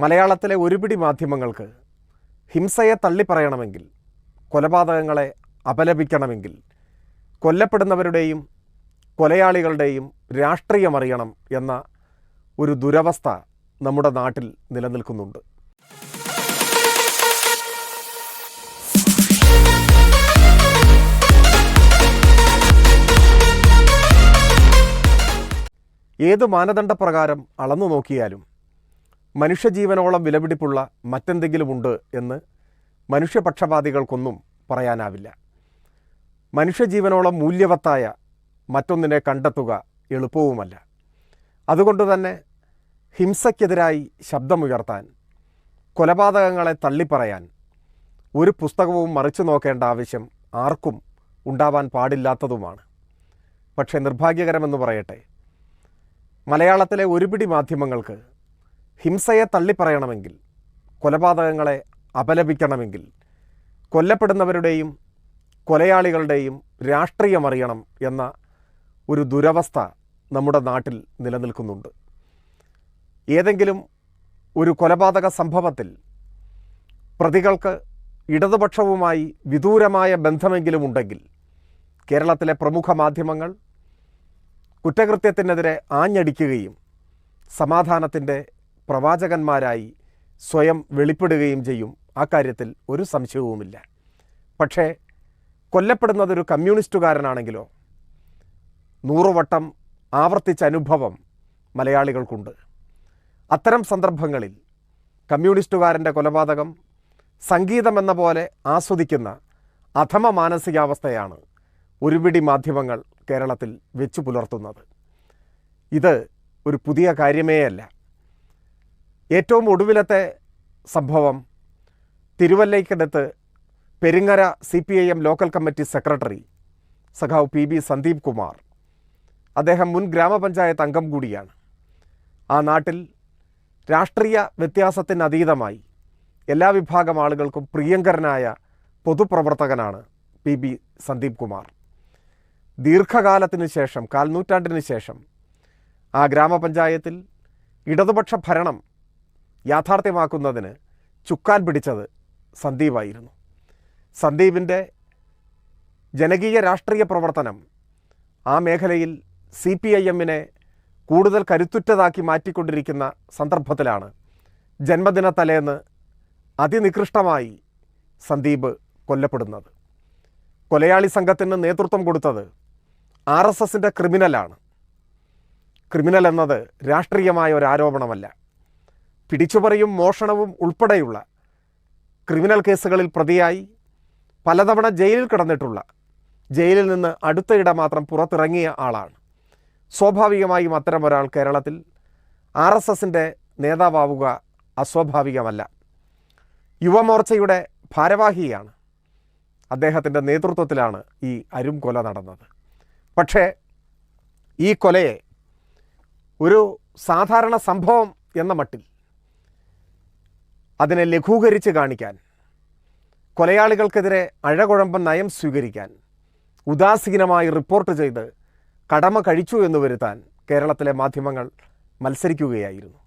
മലയാളത്തിലെ ഒരുപിടി മാധ്യമങ്ങൾക്ക് ഹിംസയെ തള്ളിപ്പറയണമെങ്കിൽ കൊലപാതകങ്ങളെ അപലപിക്കണമെങ്കിൽ കൊല്ലപ്പെടുന്നവരുടെയും കൊലയാളികളുടെയും രാഷ്ട്രീയമറിയണം എന്ന ഒരു ദുരവസ്ഥ നമ്മുടെ നാട്ടിൽ നിലനിൽക്കുന്നുണ്ട്. ഏത് മാനദണ്ഡപ്രകാരം അളന്നു നോക്കിയാലും മനുഷ്യജീവനോളം വിലപിടിപ്പുള്ള മറ്റെന്തെങ്കിലുമുണ്ട് എന്ന് മനുഷ്യപക്ഷപാതികൾക്കൊന്നും പറയാനാവില്ല. മനുഷ്യജീവനോളം മൂല്യവത്തായ മറ്റൊന്നിനെ കണ്ടെത്തുക എളുപ്പവുമല്ല. അതുകൊണ്ട് തന്നെ ഹിംസയ്ക്കെതിരായി ശബ്ദമുയർത്താൻ കൊലപാതകങ്ങളെ തള്ളിപ്പറയാൻ ഒരു പുസ്തകവും മറിച്ചു നോക്കേണ്ട ആവശ്യം ആർക്കും ഉണ്ടാവാൻ പാടില്ലാത്തതുമാണ്. പക്ഷേ നിർഭാഗ്യകരമെന്ന് പറയട്ടെ. മലയാളത്തിലെ ഒരുപിടി മാധ്യമങ്ങൾക്ക് ഹിംസയെ തള്ളിപ്പറയണമെങ്കിൽ കൊലപാതകങ്ങളെ അപലപിക്കണമെങ്കിൽ കൊല്ലപ്പെടുന്നവരുടെയും കൊലയാളികളുടെയും രാഷ്ട്രീയമറിയണം എന്ന ഒരു ദുരവസ്ഥ നമ്മുടെ നാട്ടിൽ നിലനിൽക്കുന്നുണ്ട്. ഏതെങ്കിലും ഒരു കൊലപാതക സംഭവത്തിൽ പ്രതികൾക്ക് ഇടതുപക്ഷവുമായി വിദൂരമായ ബന്ധമെങ്കിലും ഉണ്ടെങ്കിൽ കേരളത്തിലെ പ്രമുഖ മാധ്യമങ്ങൾ കുറ്റകൃത്യത്തിനെതിരെ ആഞ്ഞടിക്കുകയും സമാധാനത്തിന്റെ പ്രവാചകന്മാരായി സ്വയം വെളിപ്പെടുകയും ചെയ്യും. ആ കാര്യത്തിൽ ഒരു സംശയവുമില്ല. പക്ഷേ കൊല്ലപ്പെടുന്നതൊരു കമ്മ്യൂണിസ്റ്റുകാരനാണെങ്കിലോ നൂറുവട്ടം ആവർത്തിച്ച അനുഭവം മലയാളികൾക്കുണ്ട്. അത്തരം സന്ദർഭങ്ങളിൽ കമ്മ്യൂണിസ്റ്റുകാരന്റെ കൊലപാതകം സംഗീതമെന്ന പോലെ ആസ്വദിക്കുന്ന അധമ മാനസികാവസ്ഥയാണ് ഒരുപിടി മാധ്യമങ്ങൾ കേരളത്തിൽ വെച്ചു പുലർത്തുന്നത്. ഇത് ഒരു പുതിയ കാര്യമേയല്ല. ഏറ്റവും ഒടുവിലത്തെ സംഭവം തിരുവല്ലയ്ക്കടുത്ത് Peringara C P I M local committee secretary സഖാവ് പി ബി സന്ദീപ് കുമാർ അദ്ദേഹം മുൻ ഗ്രാമപഞ്ചായത്ത് അംഗം കൂടിയാണ്. ആ നാട്ടിൽ രാഷ്ട്രീയ വ്യത്യാസത്തിന് അതീതമായി എല്ലാ വിഭാഗം ആളുകൾക്കും പ്രിയങ്കരനായ പൊതുപ്രവർത്തകനാണ് പി ബി സന്ദീപ് കുമാർ. ദീർഘകാലത്തിന് ശേഷം കാൽനൂറ്റാണ്ടിന് ശേഷം ആ ഗ്രാമപഞ്ചായത്തിൽ ഇടതുപക്ഷ ഭരണം യാഥാർത്ഥ്യമാക്കുന്നതിന് ചുക്കാൻ പിടിച്ചത് സന്ദീപായിരുന്നു. സന്ദീപിന്റെ ജനകീയ രാഷ്ട്രീയ പ്രവർത്തനം ആ മേഖലയിൽ സി പി ഐ എമ്മിനെ കൂടുതൽ കരുത്തുറ്റതാക്കി മാറ്റിക്കൊണ്ടിരിക്കുന്ന സന്ദർഭത്തിലാണ് ജന്മദിന തലേന്ന് അതിനികൃഷ്ടമായി സന്ദീപ് കൊല്ലപ്പെടുന്നത്. കൊലയാളി സംഘത്തിന് നേതൃത്വം കൊടുത്തത് ആർ എസ് എസിന്റെ ക്രിമിനലാണ്. ക്രിമിനൽ എന്നത് രാഷ്ട്രീയമായ ഒരു ആരോപണമല്ല. പിടിച്ചുപറിയും മോഷണവും ഉൾപ്പെടെയുള്ള ക്രിമിനൽ കേസുകളിൽ പ്രതിയായി പലതവണ ജയിലിൽ കിടന്നിട്ടുള്ള ജയിലിൽ നിന്ന് അടുത്തയിടെ മാത്രം പുറത്തിറങ്ങിയ ആളാണ്. സ്വാഭാവികമായും അത്തരം ഒരാൾ കേരളത്തിൽ ആർ എസ് എസിന്റെ നേതാവാവുക അസ്വാഭാവികമല്ല. യുവമോർച്ചയുടെ ഭാരവാഹിയാണ്. അദ്ദേഹത്തിന്റെ നേതൃത്വത്തിലാണ് ഈ അരും കൊല നടന്നത്. പക്ഷേ ഈ കൊലയെ ഒരു സാധാരണ സംഭവം എന്ന മട്ടിൽ അതിനെ ലഘൂകരിച്ച് കാണിക്കാൻ. കൊലയാളികൾക്കെതിരെ അഴകുഴമ്പൻ നയം സ്വീകരിക്കാൻ. ഉദാസീനമായി റിപ്പോർട്ട് ചെയ്ത് കടമ കഴിച്ചു എന്ന് വരുത്താൻ കേരളത്തിലെ മാധ്യമങ്ങൾ മത്സരിക്കുകയായിരുന്നു.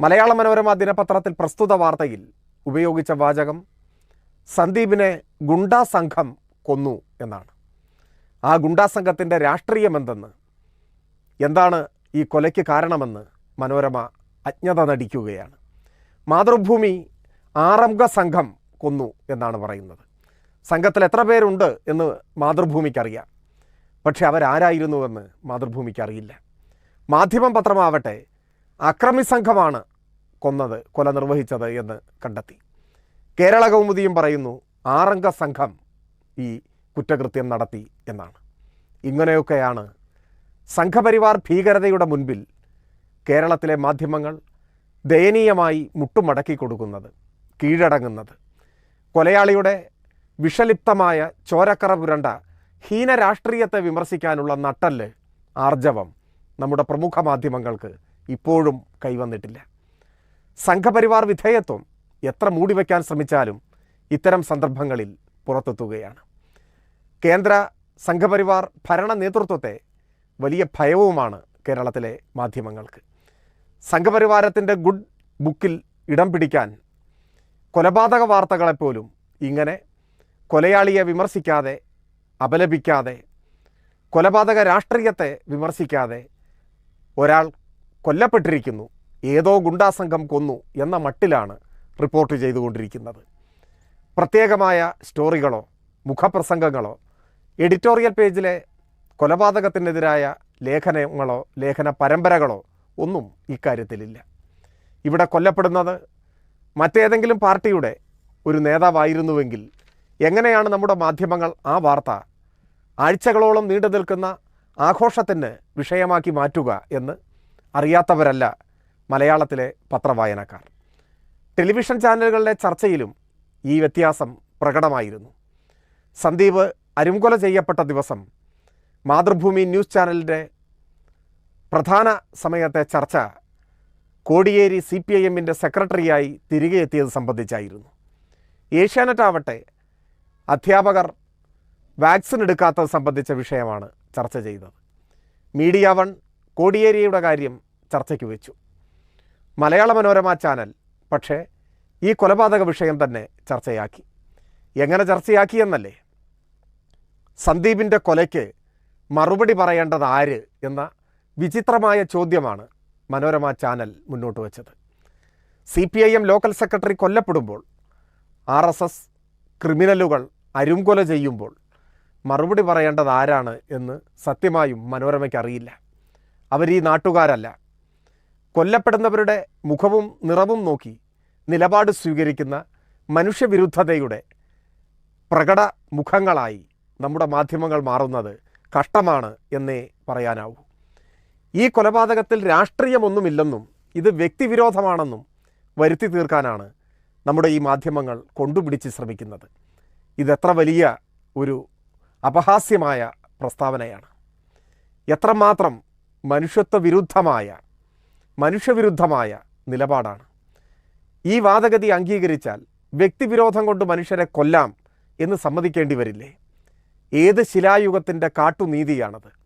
മലയാള മനോരമ ദിനപത്രത്തിൽ പ്രസ്തുത വാർത്തയിൽ ഉപയോഗിച്ച വാചകം സന്ദീപിനെ ഗുണ്ടാ സംഘം കൊന്നു എന്നാണ്. ആ ഗുണ്ടാ സംഘത്തിന്റെ രാഷ്ട്രീയമെന്തെന്ന് എന്താണ് ഈ കൊലയ്ക്ക് കാരണമെന്ന് മനോരമ അജ്ഞത നടിക്കുകയാണ്. മാതൃഭൂമി ആറംഗ സംഘം കൊന്നു എന്നാണ് പറയുന്നത്. സംഘത്തിൽ എത്ര പേരുണ്ട് എന്ന് മാതൃഭൂമിക്കറിയാം. പക്ഷെ അവരാരായിരുന്നുവെന്ന് മാതൃഭൂമിക്ക് അറിയില്ല മാധ്യമം പത്രമാവട്ടെ അക്രമി സംഘമാണ് കൊന്നത് കൊല നിർവഹിച്ചത് എന്ന് കണ്ടെത്തി. കേരള കൗമുദിയും പറയുന്നു ആറംഗ സംഘം ഈ കുറ്റകൃത്യം നടത്തി എന്നാണ്. ഇങ്ങനെയൊക്കെയാണ് സംഘപരിവാർ ഭീകരതയുടെ മുൻപിൽ കേരളത്തിലെ മാധ്യമങ്ങൾ ദയനീയമായി മുട്ടുമടക്കി കൊടുക്കുന്നത് കീഴടങ്ങുന്നത്. കൊലയാളിയുടെ വിഷലിപ്തമായ ചോരക്കറ പുരണ്ട ഹീനരാഷ്ട്രീയത്തെ വിമർശിക്കാനുള്ള നട്ടൽ ആർജവം നമ്മുടെ പ്രമുഖ മാധ്യമങ്ങൾക്ക് ഇപ്പോഴും കൈവന്നിട്ടില്ല. സംഘപരിവാർ വിധേയത്വം എത്ര മൂടിവെക്കാൻ ശ്രമിച്ചാലും ഇത്തരം സന്ദർഭങ്ങളിൽ പുറത്തെത്തുകയാണ്. കേന്ദ്ര സംഘപരിവാർ ഭരണ നേതൃത്വത്തെ വലിയ ഭയവുമാണ് കേരളത്തിലെ മാധ്യമങ്ങൾക്ക്. സംഘപരിവാരത്തിന്റെ ഗുഡ് ബുക്കിൽ ഇടം പിടിക്കാൻ കൊലപാതക വാർത്തകളെപ്പോലും ഇങ്ങനെ കൊലയാളിയെ വിമർശിക്കാതെ അപലപിക്കാതെ കൊലപാതക രാഷ്ട്രീയത്തെ വിമർശിക്കാതെ ഒരാൾ കൊല്ലപ്പെട്ടിരിക്കുന്നു ഏതോ ഗുണ്ടാസംഘം കൊന്നു എന്ന മട്ടിലാണ് റിപ്പോർട്ട് ചെയ്തുകൊണ്ടിരിക്കുന്നത്. പ്രത്യേകമായ സ്റ്റോറികളോ മുഖപ്രസംഗങ്ങളോ എഡിറ്റോറിയൽ പേജിലെ കൊലപാതകത്തിനെതിരായ ലേഖനങ്ങളോ ലേഖന പരമ്പരകളോ ഒന്നും ഇക്കാര്യത്തിലില്ല ഇവിടെ കൊല്ലപ്പെടുന്നത് മറ്റേതെങ്കിലും പാർട്ടിയുടെ ഒരു നേതാവായിരുന്നുവെങ്കിൽ എങ്ങനെയാണ് നമ്മുടെ മാധ്യമങ്ങൾ ആ വാർത്ത ആഴ്ചകളോളം നീണ്ടു നിൽക്കുന്ന ആഘോഷത്തിന് വിഷയമാക്കി മാറ്റുക എന്ന് അറിയാത്തവരല്ല മലയാളത്തിലെ പത്രവായനക്കാർ. ടെലിവിഷൻ ചാനലുകളിലെ ചർച്ചയിലും ഈ വ്യത്യാസം പ്രകടമായിരുന്നു. സന്ദീപ് അരുംകൊല ചെയ്യപ്പെട്ട ദിവസം മാതൃഭൂമി ന്യൂസ് ചാനലിന്റെ പ്രധാന സമയത്തെ ചർച്ച കോടിയേരി സി പി ഐ എമ്മിന്റെ സെക്രട്ടറിയായി തിരികെ എത്തിയത് സംബന്ധിച്ചായിരുന്നു. ഏഷ്യാനെറ്റ് ആവട്ടെ അധ്യാപകർ വാക്സിൻ എടുക്കാത്തത് സംബന്ധിച്ച വിഷയമാണ് ചർച്ച ചെയ്തത്. മീഡിയ വൺ കോടിയേരിയുടെ കാര്യം ചർച്ചയ്ക്ക് വെച്ചു. മലയാള മനോരമ ചാനൽ പക്ഷേ ഈ കൊലപാതക വിഷയം തന്നെ ചർച്ചയാക്കി. എങ്ങനെ ചർച്ചയാക്കിയെന്നല്ലേ സന്ദീപിന്റെ കൊലയ്ക്ക് മറുപടി പറയേണ്ടത് ആര് എന്ന വിചിത്രമായ ചോദ്യമാണ് മനോരമ ചാനൽ മുന്നോട്ട് വച്ചത്. C P I M local secretary കൊല്ലപ്പെടുമ്പോൾ R S S ക്രിമിനലുകൾ അരുംകൊല ചെയ്യുമ്പോൾ മറുപടി പറയേണ്ടത് ആരാണ് എന്ന് സത്യമായും മനോരമയ്ക്ക് അറിയില്ല. അവർ ഈ നാട്ടുകാരല്ല. കൊല്ലപ്പെടുന്നവരുടെ മുഖവും നിറവും നോക്കി നിലപാട് സ്വീകരിക്കുന്ന മനുഷ്യവിരുദ്ധതയുടെ പ്രകട മുഖങ്ങളായി നമ്മുടെ മാധ്യമങ്ങൾ മാറുന്നത് കഷ്ടമാണ് എന്നേ പറയാനാവൂ. ഈ കൊലപാതകത്തിൽ രാഷ്ട്രീയമൊന്നുമില്ലെന്നും ഇത് വ്യക്തിവിരോധമാണെന്നും വരുത്തി തീർക്കാനാണ് നമ്മുടെ ഈ മാധ്യമങ്ങൾ കൊണ്ടുപിടിച്ച് ശ്രമിക്കുന്നത്. ഇതെത്ര വലിയ ഒരു അപഹാസ്യമായ പ്രസ്താവനയാണ്. എത്രമാത്രം മനുഷ്യത്വ വിരുദ്ധമായ മനുഷ്യവിരുദ്ധമായ നിലപാടാണ്. ഈ വാദഗതി അംഗീകരിച്ചാൽ വ്യക്തിവിരോധം കൊണ്ട് മനുഷ്യരെ കൊല്ലാം എന്ന് സമ്മതിക്കേണ്ടി വരില്ലേ? ഏത് ശിലായുഗത്തിന്റെ കാട്ടുനീതിയാണത്?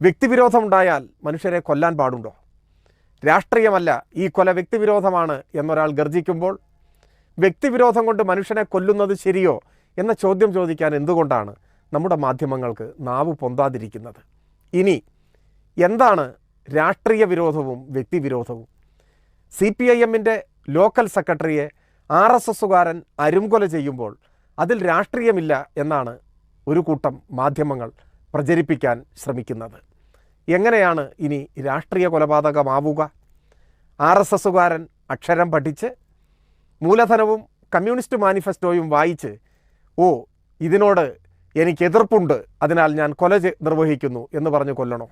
വ്യക്തിവിരോധമുണ്ടായാൽ മനുഷ്യരെ കൊല്ലാൻ പാടുണ്ടോ? രാഷ്ട്രീയമല്ല ഈ കൊല വ്യക്തിവിരോധമാണ് എന്നൊരാൾ ഗർജിക്കുമ്പോൾ വ്യക്തിവിരോധം കൊണ്ട് മനുഷ്യനെ കൊല്ലുന്നത് ശരിയോ എന്ന ചോദ്യം ചോദിക്കാൻ എന്തുകൊണ്ടാണ് നമ്മുടെ മാധ്യമങ്ങൾക്ക് നാവ് പൊന്താതിരിക്കുന്നത്? ഇനി എന്താണ് രാഷ്ട്രീയ വിരോധവും വ്യക്തിവിരോധവും? സി പി ഐ എമ്മിന്റെ ലോക്കൽ സെക്രട്ടറിയെ ആർ എസ് എസുകാരൻ അരുംകൊല ചെയ്യുമ്പോൾ അതിൽ രാഷ്ട്രീയമില്ല എന്നാണ് ഒരു കൂട്ടം മാധ്യമങ്ങൾ പ്രചരിപ്പിക്കാൻ ശ്രമിക്കുന്നത്. എങ്ങനെയാണ് ഇനി രാഷ്ട്രീയ കൊലപാതകമാവുക? ആർ എസ് എസുകാരൻ അക്ഷരം പഠിച്ച് മൂലധനവും കമ്മ്യൂണിസ്റ്റ് മാനിഫെസ്റ്റോയും വായിച്ച് ഓ ഇതിനോട് എനിക്ക് എതിർപ്പുണ്ട് അതിനാൽ ഞാൻ കൊല നിർവഹിക്കുന്നു എന്ന് പറഞ്ഞു കൊല്ലണോ?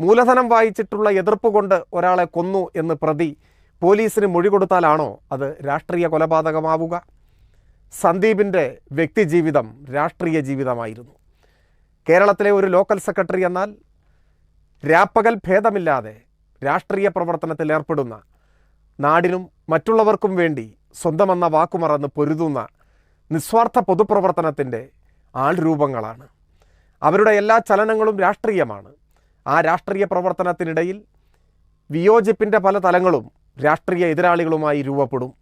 മൂലധനം വായിച്ചിട്ടുള്ള എതിർപ്പ് കൊണ്ട് ഒരാളെ കൊന്നു എന്ന് പ്രതി പോലീസിന് മൊഴി കൊടുത്താലാണോ അത് രാഷ്ട്രീയ കൊലപാതകമാവുക? സന്ദീപിന്റെ വ്യക്തിജീവിതം രാഷ്ട്രീയ ജീവിതമായിരുന്നു. കേരളത്തിലെ ഒരു ലോക്കൽ സെക്രട്ടറി എന്നാൽ രാപ്പകൽ ഭേദമില്ലാതെ രാഷ്ട്രീയ പ്രവർത്തനത്തിൽ ഏർപ്പെടുന്ന നാടിനും മറ്റുള്ളവർക്കും വേണ്ടി സ്വന്തമെന്ന വാക്കുമറന്ന് പൊരുതുന്ന നിസ്വാർത്ഥ പൊതുപ്രവർത്തനത്തിന്റെ ആൾരൂപങ്ങളാണ്. അവരുടെ എല്ലാ ചലനങ്ങളും രാഷ്ട്രീയമാണ്. ആ രാഷ്ട്രീയ പ്രവർത്തനത്തിനിടയിൽ വിയോജിപ്പിന്റെ പല തലങ്ങളും രാഷ്ട്രീയ എതിരാളികളുമായി രൂപപ്പെടും.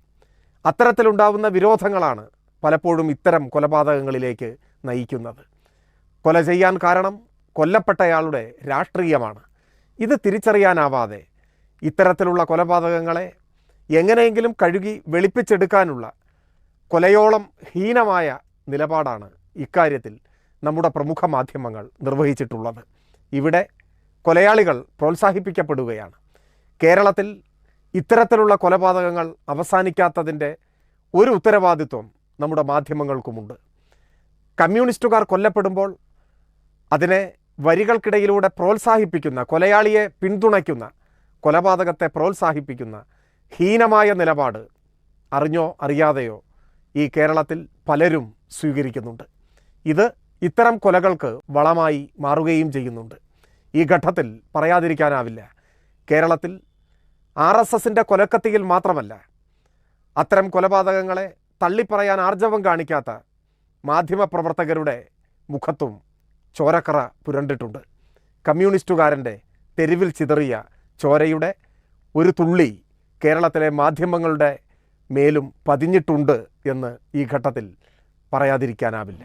അത്തരത്തിലുണ്ടാവുന്ന വിരോധങ്ങളാണ് പലപ്പോഴും ഇത്തരം കൊലപാതകങ്ങളിലേക്ക് നയിക്കുന്നത്. കൊല ചെയ്യാൻ കാരണം കൊല്ലപ്പെട്ടയാളുടെ രാഷ്ട്രീയമാണ്. ഇത് തിരിച്ചറിയാനാവാതെ ഇത്തരത്തിലുള്ള കൊലപാതകങ്ങളെ എങ്ങനെയെങ്കിലും കഴുകി വെളുപ്പിച്ചെടുക്കാനുള്ള കൊലയോളം ഹീനമായ നിലപാടാണ് ഇക്കാര്യത്തിൽ നമ്മുടെ പ്രമുഖ മാധ്യമങ്ങൾ നിർവഹിച്ചിട്ടുള്ളത്. ഇവിടെ കൊലയാളികൾ പ്രോത്സാഹിപ്പിക്കപ്പെടുകയാണ്. കേരളത്തിൽ ഇത്തരത്തിലുള്ള കൊലപാതകങ്ങൾ അവസാനിക്കാത്തതിന്റെ ഒരു ഉത്തരവാദിത്വം നമ്മുടെ മാധ്യമങ്ങൾക്കുമുണ്ട്. കമ്മ്യൂണിസ്റ്റുകാർ കൊല്ലപ്പെടുമ്പോൾ അതിനെ വരികൾക്കിടയിലൂടെ പ്രോത്സാഹിപ്പിക്കുന്ന കൊലയാളിയെ പിന്തുണയ്ക്കുന്ന കൊലപാതകത്തെ പ്രോത്സാഹിപ്പിക്കുന്ന ഹീനമായ നിലപാട് അറിഞ്ഞോ അറിയാതെയോ ഈ കേരളത്തിൽ പലരും സ്വീകരിക്കുന്നുണ്ട്. ഇത് ഇത്തരം കൊലകൾക്ക് വളമായി മാറുകയും ചെയ്യുന്നുണ്ട്. ഈ ഘട്ടത്തിൽ പറയാതിരിക്കാനാവില്ല. കേരളത്തിൽ ആർ എസ് എസിന്റെ കൊലക്കത്തിയിൽ മാത്രമല്ല അത്തരം കൊലപാതകങ്ങളെ തള്ളിപ്പറയാൻ ആർജവം കാണിക്കാത്ത മാധ്യമപ്രവർത്തകരുടെ മുഖത്തും ചോരക്കറ പുരണ്ടിട്ടുണ്ട്. കമ്മ്യൂണിസ്റ്റുകാരന്റെ തെരുവിൽ ചിതറിയ ചോരയുടെ ഒരു തുള്ളി കേരളത്തിലെ മാധ്യമങ്ങളുടെ മേലും പതിഞ്ഞിട്ടുണ്ട് എന്ന് ഈ ഘട്ടത്തിൽ പറയാതിരിക്കാനാവില്ല.